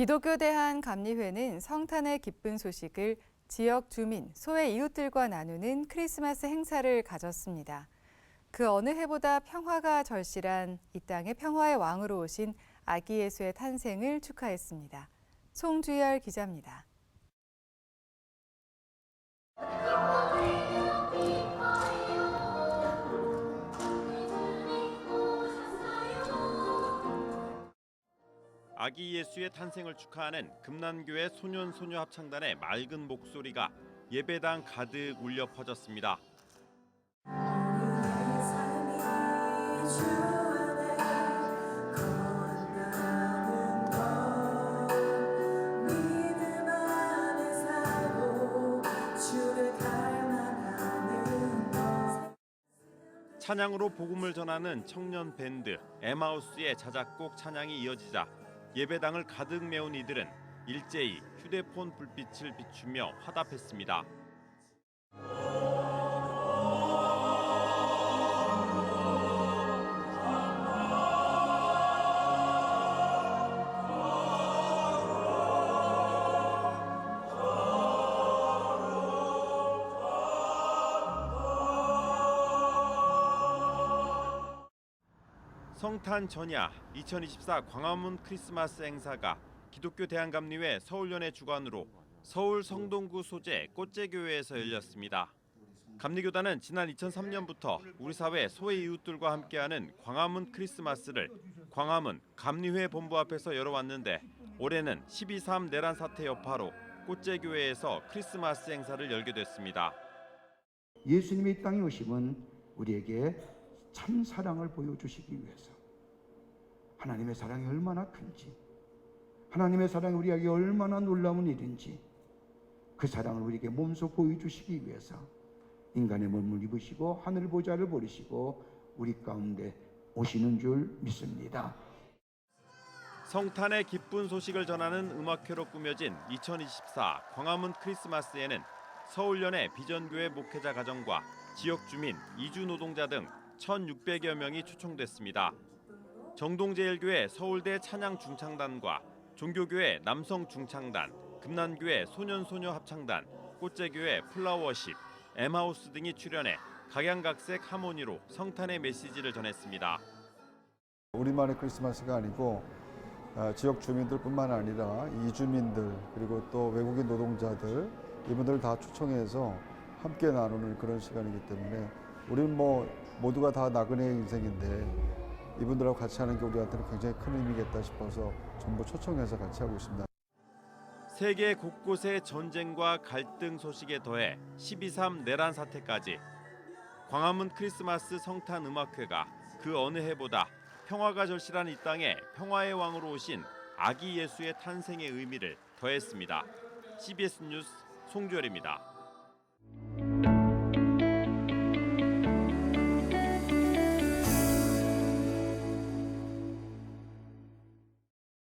기독교 대한 감리회는 성탄의 기쁜 소식을 지역 주민, 소외 이웃들과 나누는 크리스마스 행사를 가졌습니다. 그 어느 해보다 평화가 절실한 이 땅의 평화의 왕으로 오신 아기 예수의 탄생을 축하했습니다. 송주열 기자입니다. 아기 예수의 탄생을 축하하는 금난교회 소년 소녀 합창단의 맑은 목소리가 예배당 가득 울려 퍼졌습니다. 찬양으로 복음을 전하는 청년 밴드 에마우스의 자작곡 찬양이 이어지자 예배당을 가득 메운 이들은 일제히 휴대폰 불빛을 비추며 화답했습니다. 성탄 전야 2024 광화문 크리스마스 행사가 기독교 대한감리회 서울연회 주관으로 서울 성동구 소재 꽃제교회에서 열렸습니다. 감리교단은 지난 2003년부터 우리 사회 소외 이웃들과 함께하는 광화문 크리스마스를 광화문 감리회 본부 앞에서 열어왔는데 올해는 12.3 내란 사태 여파로 꽃제교회에서 크리스마스 행사를 열게 됐습니다. 예수님이 이 땅에 오심은 우리에게 참 사랑을 보여주시기 위해서 하나님의 사랑이 얼마나 큰지 하나님의 사랑이 우리에게 얼마나 놀라운 일인지 그 사랑을 우리에게 몸소 보여주시기 위해서 인간의 몸을 입으시고 하늘 보좌를 버리시고 우리 가운데 오시는 줄 믿습니다. 성탄의 기쁜 소식을 전하는 음악회로 꾸며진 2024 광화문 크리스마스에는 서울연의 비전교회 목회자 가정과 지역 주민, 이주 노동자 등 1,600여 명이 초청됐습니다. 정동제일교회 서울대 찬양 중창단과 종교교회 남성 중창단, 금난교회 소년소녀 합창단, 꽃제교회 플라워십, 엠하우스 등이 출연해 각양각색 하모니로 성탄의 메시지를 전했습니다. 우리만의 크리스마스가 아니고 아, 지역 주민들뿐만 아니라 이주민들 그리고 또 외국인 노동자들 이분들을 다 초청해서 함께 나누는 그런 시간이기 때문에 우리는 뭐 모두가 다 나그네의 인생인데 이분들하고 같이 하는 게 우리한테는 굉장히 큰 의미겠다 싶어서 전부 초청해서 같이 하고 있습니다. 세계 곳곳의 전쟁과 갈등 소식에 더해 12.3 내란 사태까지 광화문 크리스마스 성탄 음악회가 그 어느 해보다 평화가 절실한 이 땅에 평화의 왕으로 오신 아기 예수의 탄생의 의미를 더했습니다. CBS 뉴스 송주열입니다.